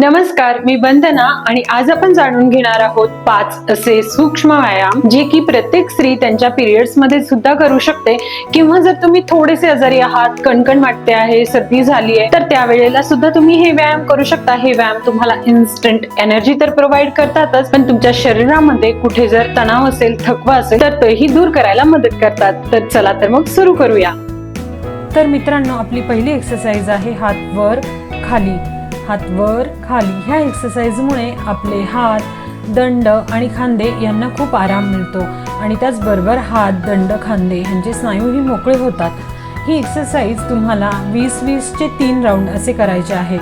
नमस्कार मी वंदना आणि आज आपण जाणून घेणार आहोत पाच असे सूक्ष्म व्यायाम जे की प्रत्येक स्त्री त्यांच्या पिरियड्समध्ये सुद्धा करू शकते. किंवा जर तुम्ही थोडेसे आजारी आहात कणकण वाटते आहे सर्दी झाली आहे तर त्यावेळेला सुद्धा तुम्ही हे व्यायाम करू शकता. हे व्यायाम तुम्हाला इन्स्टंट एनर्जी तर प्रोव्हाइड करतातच पण तुमच्या शरीरामध्ये कुठे जर तणाव असेल थकवा असेल तर तेही दूर करायला मदत करतात. तर चला तर मग सुरू करूया. तर मित्रांनो आपली पहिली एक्सरसाइज आहे हात वर खाली. हात वर खाली. ह्या एक्सरसाइजमुळे आपले हात दंड आणि खांदे यांना खूप आराम मिळतो. आणि त्याचबरोबर हात दंड खांदे यांचे स्नायूही मोकळे होतात. ही एक्सरसाइज तुम्हाला वीस वीसचे तीन राऊंड असे करायचे आहे.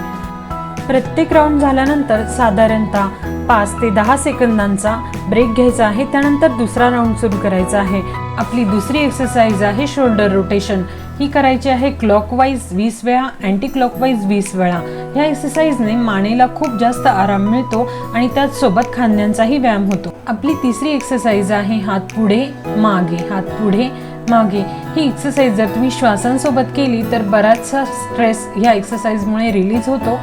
प्रत्येक राऊंड झाल्यानंतर साधारणतः पाच ते दहा सेकंदांचा ब्रेक घ्यायचा आहे. त्यानंतर दुसरा राऊंड सुरू करायचा आहे. आपली दुसरी एक्सरसाइज आहे शोल्डर रोटेशन ही करायची आहे क्लॉकवाईज वीस वेळा अँटी क्लॉकवाईज वीस वेळा. ह्या एक्सरसाइजने मानेला खूप जास्त आराम मिळतो आणि त्याचसोबत खांद्यांचाही व्यायाम होतो. आपली तिसरी एक्सरसाइज आहे हात पुढे मागे हात पुढे मागे. ही एक्सरसाइज जर तुम्ही श्वासांसोबत केली तर बराचसा स्ट्रेस ह्या एक्सरसाइजमुळे रिलीज होतो.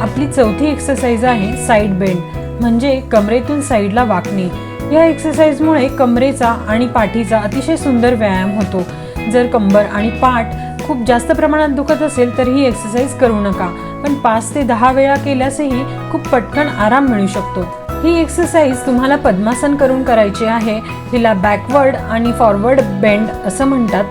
आपली चौथी एक्सरसाइज आहे साईड बेंड म्हणजे कमरेतून साईडला वाकणे. या एक्सरसाइजमुळे कमरेचा आणि पाठीचा अतिशय सुंदर व्यायाम होतो. जर कंबर आणि पाठ खूप जास्त प्रमाणात दुखत असेल तर ही एक्सरसाइज करू नका. पण पाच ते दहा वेळा केल्यासही खूप पटकन आराम मिळू शकतो. ही एक्सरसाइज तुम्हाला पद्मासन करून करायची आहे. हिला बॅकवर्ड आणि फॉरवर्ड बेंड असं म्हणतात.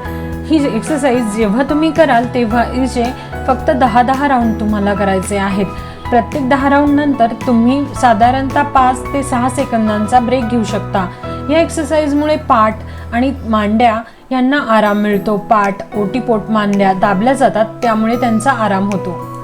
ही एक्सरसाइज जेव्हा तुम्ही कराल तेव्हा हिचे फक्त दहा दहा राऊंड तुम्हाला करायचे आहेत. प्रत्येक दहा राऊंडनंतर तुम्ही साधारणतः पाच ते सहा सेकंदांचा ब्रेक घेऊ शकता. या एक्सरसाइजमुळे पाठ आणि मांड्या यांना आराम मिळतो. पाठ ओटीपोट मांड्या दाबल्या जातात त्यामुळे त्यांचा आराम होतो.